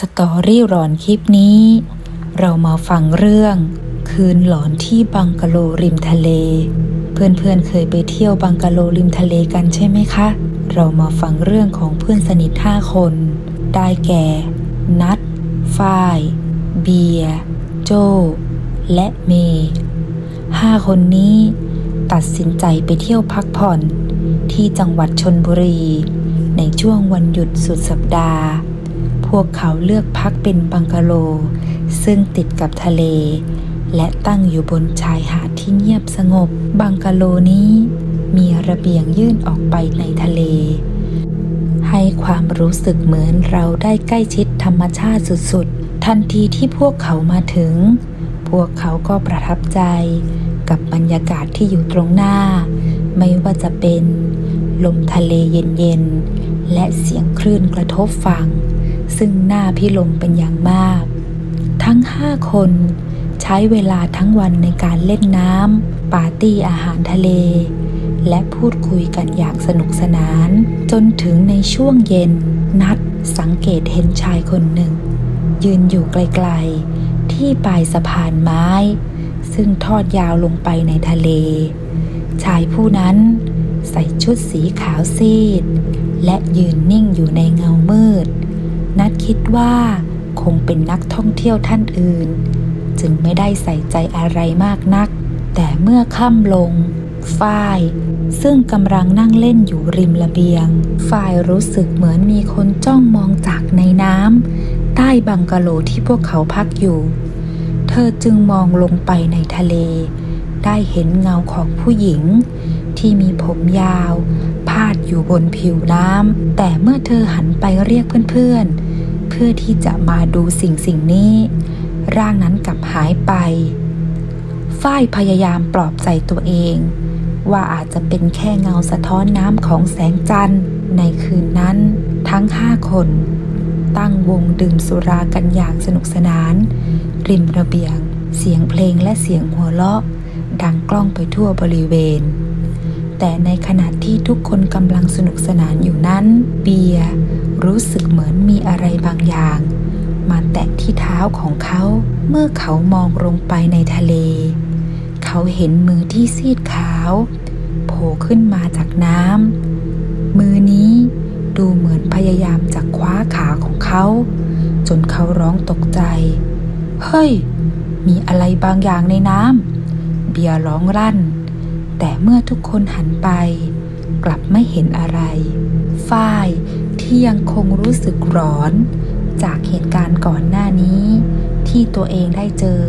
สตอรี่หลอนคลิปนี้ เรามาฟังเรื่อง คืนหลอนที่บังกะโลริมทะเล เพื่อนๆเเคยไปเที่ยวบังกะโลริมทะเลกันใช่ไหมคะ เรามาฟังเรื่องของเพื่อนสนิทห้าคน ได้แก่ นัดฝ้าย เบียโจ และเมย์ห้าคนนี้ ตัดสินใจไปเที่ยวพักผ่อน ที่จังหวัดชนบุรี ในช่วงวันหยุดสุดสัปดาห์ พวกเขาเลือกพักเป็นบังกะโล ซึ่งติดกับทะเล และตั้งอยู่บนชายหาดที่เงียบสงบ บังกะโลนี้ มีระเบียงยื่นออกไปในทะเล ให้ความรู้สึกเหมือนเราได้ใกล้ชิดธรรมชาติสุดๆ ทันทีที่พวกเขามาถึง พวกเขาก็ประทับใจ กับบรรยากาศที่อยู่ตรงหน้า ไม่ว่าจะเป็น ลมทะเลเย็นๆและเสียงคลื่นกระทบฝั่ง ซึ่งน่าพิลมเป็นอย่างมาก ทั้งห้าคนใช้เวลาทั้งวันในการเล่นน้ำปาร์ตี้อาหารทะเล และพูดคุยกันอย่างสนุกสนาน จนถึงในช่วงเย็น นัดสังเกตเห็นชายคนหนึ่ง ยืนอยู่ไกลๆ ที่ปลายสะพานไม้ ซึ่งทอดยาวลงไปในทะเล ชายผู้นั้นใส่ชุดสีขาวซีด และยืนนิ่งอยู่ในเงามืด นัดคิดว่าคงเป็นนักท่องเที่ยวท่านอื่น จึงไม่ได้ใส่ใจอะไรมากนัก แต่เมื่อค่ำลง ฝ้าย ซึ่งกำลังนั่งเล่นอยู่ริมระเบียง ฝ้ายรู้สึกเหมือนมีคนจ้องมองจากในน้ำใต้บังกะโลที่พวกเขาพักอยู่ เธอจึงมองลงไปในทะเล ได้เห็นเงาของผู้หญิง ที่มีผมยาวาดอยู่บนผิวน้ำแต่เมื่อเธอหันไปเรียกเพื่อนๆ เพื่อที่จะมาดูสิ่งสิ่งนี้ ร่างนั้นกลับหายไป ฝ้ายพยายามปลอบใจตัวเอง ว่าอาจจะเป็นแค่เงาสะท้อนน้ำของแสงจันทร์ ในคืนนั้นทั้งห้าคน ตั้งวงดื่มสุรากันอย่างสนุกสนาน ริมระเบียง เสียงเพลงและเสียงหัวเราะ ดังกล้องไปทั่วบริเวณ แต่ในขณะที่ทุกคนกำลังสนุกสนานอยู่นั้น เบียรู้สึกเหมือนมีอะไรบางอย่าง มาแตะที่เท้าของเขาเมื่อเขามองลงไปในทะเล เขาเห็นมือที่ซีดขาวโผล่ขึ้นมาจากน้ำมือนี้ดูเหมือนพยายามจะคว้าขาของเขา จนเขาร้องตกใจ เฮ้ย มีอะไรบางอย่างในน้ำเบียร์ร้องรั่น แต่เมื่อทุกคนหันไป กลับไม่เห็นอะไร ฝ้ายที่ยังคงรู้สึกร้อน จากเหตุการณ์ก่อนหน้านี้ ที่ตัวเองได้เจอ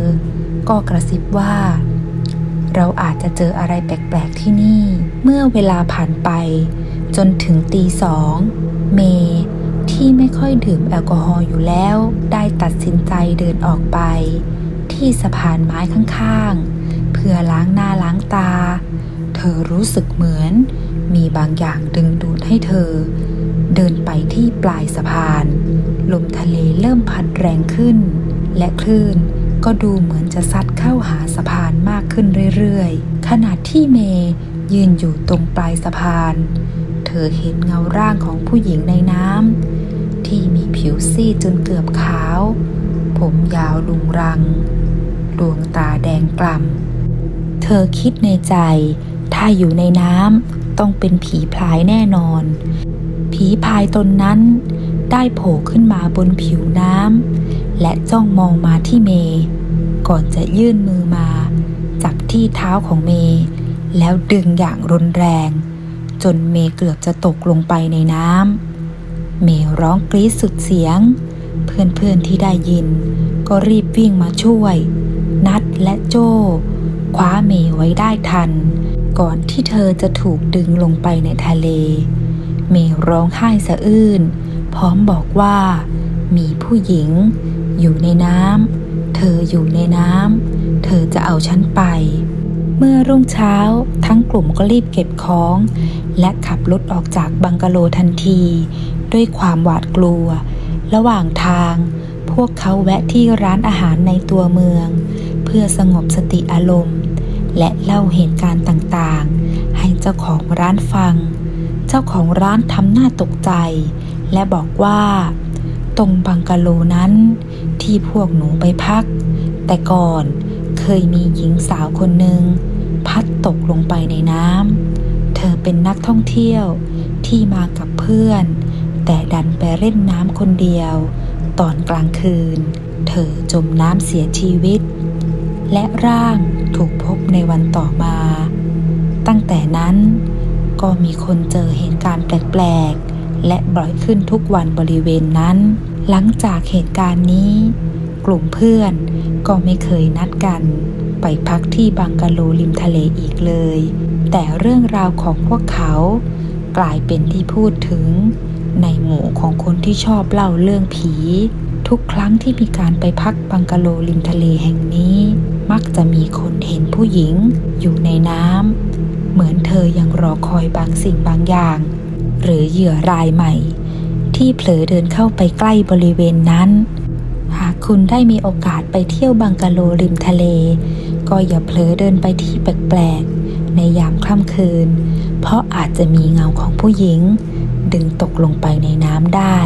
ก็กระซิบว่า เราอาจจะเจออะไรแปลกๆที่นี่ เมื่อเวลาผ่านไป จนถึงตีสองเมย์ที่ไม่ค่อยดื่มแอลกอฮอล์อยู่แล้ว ได้ตัดสินใจเดินออกไป ที่สะพานไม้ข้างๆ เพื่อล้างหน้าล้างตา เธอรู้สึกเหมือน มีบางอย่างดึงดูดให้เธอ เดินไปที่ปลายสะพาน ลมทะเลเริ่มพัดแรงขึ้น และคลื่นก็ดูเหมือนจะซัดเข้าหาสะพานมากขึ้นเรื่อยๆ ขณะที่เมย์ยืนอยู่ตรงปลายสะพาน เธอเห็นเงาร่างของผู้หญิงในน้ำที่มีผิวซีดจนเกือบขาว ผมยาวลุงรัง ดวงตาแดงกล่ำ เธอคิดในใจ ถ้าอยู่ในน้ำต้องเป็นผีพลายแน่นอน ผีพายตนนั้น ได้โผล่ขึ้นมาบนผิวน้ำและจ้องมองมาที่เมย์ก่อนจะยื่นมือมา จับที่เท้าของเมย์แล้วดึงอย่างรุนแรง จนเมย์เกือบจะตกลงไปในน้ำเมย์ร้องกรี๊ดสุดเสียง เพื่อนๆที่ได้ยิน ก็รีบวิ่งมาช่วย นัดและโจ้ คว้าเมย์ไว้ได้ทัน ก่อนที่เธอจะถูกดึงลงไปในทะเล เมย์ร้องไห้สะอื้น พร้อมบอกว่า มีผู้หญิง อยู่ในน้ำเธออยู่ในน้ำเธอจะเอาฉันไป เมื่อรุ่งเช้าทั้งกลุ่มก็รีบเก็บของ และขับรถออกจากบังกะโลทันที ด้วยความหวาดกลัว ระหว่างทาง พวกเขาแวะที่ร้านอาหารในตัวเมือง เพื่อสงบสติอารมณ์ และเล่าเหตุการณ์ต่างๆ ให้เจ้าของร้านฟัง เจ้าของร้านทำหน้าตกใจ และบอกว่า ตรงบังกะโลนั้น ที่พวกหนูไปพัก แต่ก่อนเคยมีหญิงสาวคนหนึ่งพัดตกลงไปในน้ำเธอเป็นนักท่องเที่ยวที่มากับเพื่อน แต่ดันไปเล่นน้ำคนเดียว ตอนกลางคืน เธอจมน้ำเสียชีวิต และร่างถูกพบในวันต่อมา ตั้งแต่นั้นก็มีคนเจอเหตุการณ์แปลกๆ และบ่อยขึ้นทุกวันบริเวณนั้น หลังจากเหตุการณ์นี้ กลุ่มเพื่อนก็ไม่เคยนัดกัน ไปพักที่บังกะโลริมทะเลอีกเลย แต่เรื่องราวของพวกเขากลายเป็นที่พูดถึงในหมู่ของคนที่ชอบเล่าเรื่องผี ทุกครั้งที่มีการไปพักบังกะโลริมทะเลแห่งนี้ มักจะมีคนเห็นผู้หญิงอยู่ในน้ำเหมือนเธอยังรอคอยบางสิ่งบางอย่าง หรือเหยื่อรายใหม่ ที่เผลอเดินเข้าไปใกล้บริเวณนั้น หากคุณได้มีโอกาสไปเที่ยวบังกะโลริมทะเล ก็อย่าเผลอเดินไปที่แปลกๆในยามค่ำคืน เพราะอาจจะมีเงาของผู้หญิง ดึงตกลงไปในน้ำได้